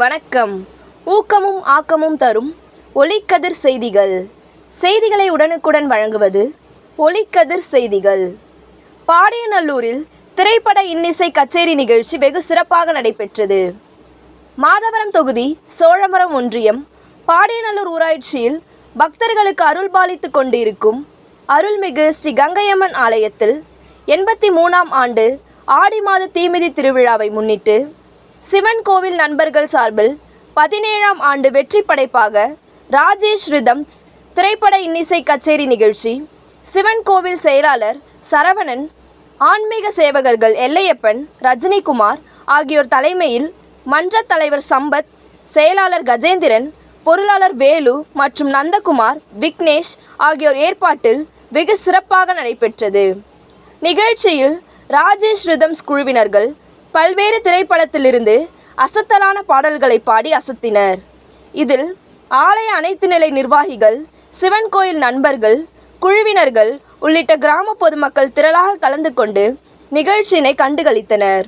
வணக்கம். ஊக்கமும் ஆக்கமும் தரும் ஒளிக்கதிர் செய்திகள். செய்திகளை உடனுக்குடன் வழங்குவது ஒளிக்கதிர் செய்திகள். பாடியநல்லூரில் திரைப்பட இன்னிசை கச்சேரி நிகழ்ச்சி வெகு சிறப்பாக நடைபெற்றது. மாதவரம் தொகுதி சோழமரம் ஒன்றியம் பாடியநல்லூர் ஊராட்சியில் பக்தர்களுக்கு அருள்பாலித்து கொண்டிருக்கும் அருள்மிகு ஸ்ரீ கங்கையம்மன் ஆலயத்தில் எண்பத்தி மூணாம் ஆண்டு ஆடி மாத தீமிதி திருவிழாவை முன்னிட்டு சிவன் கோவில் நண்பர்கள் சார்பில் பதினேழாம் ஆண்டு வெற்றி படைப்பாக ராஜேஷ் ரிதம்ஸ் திரைப்பட இன்னிசை கச்சேரி நிகழ்ச்சி சிவன் கோவில் செயலாளர் சரவணன் ஆன்மீக சேவகர்கள் எல்லையப்பன் ரஜினிகுமார் ஆகியோர் தலைமையில் மன்ற தலைவர் சம்பத் செயலாளர் கஜேந்திரன் பொருளாளர் வேலு மற்றும் நந்தகுமார் விக்னேஷ் ஆகியோர் ஏற்பாட்டில் வெகு சிறப்பாக நடைபெற்றது. நிகழ்ச்சியில் ராஜேஷ் ரிதம்ஸ் குழுவினர்கள் பல்வேறு திரைப்படத்திலிருந்து அசத்தலான பாடல்களை பாடி அசத்தினர். இதில் ஆலய அனைத்து நிலை நிர்வாகிகள் சிவன் கோயில் நண்பர்கள் குழுவினர்கள் உள்ளிட்ட கிராம பொதுமக்கள் திரளாக கலந்து கொண்டு நிகழ்ச்சியினை கண்டுகளித்தனர்.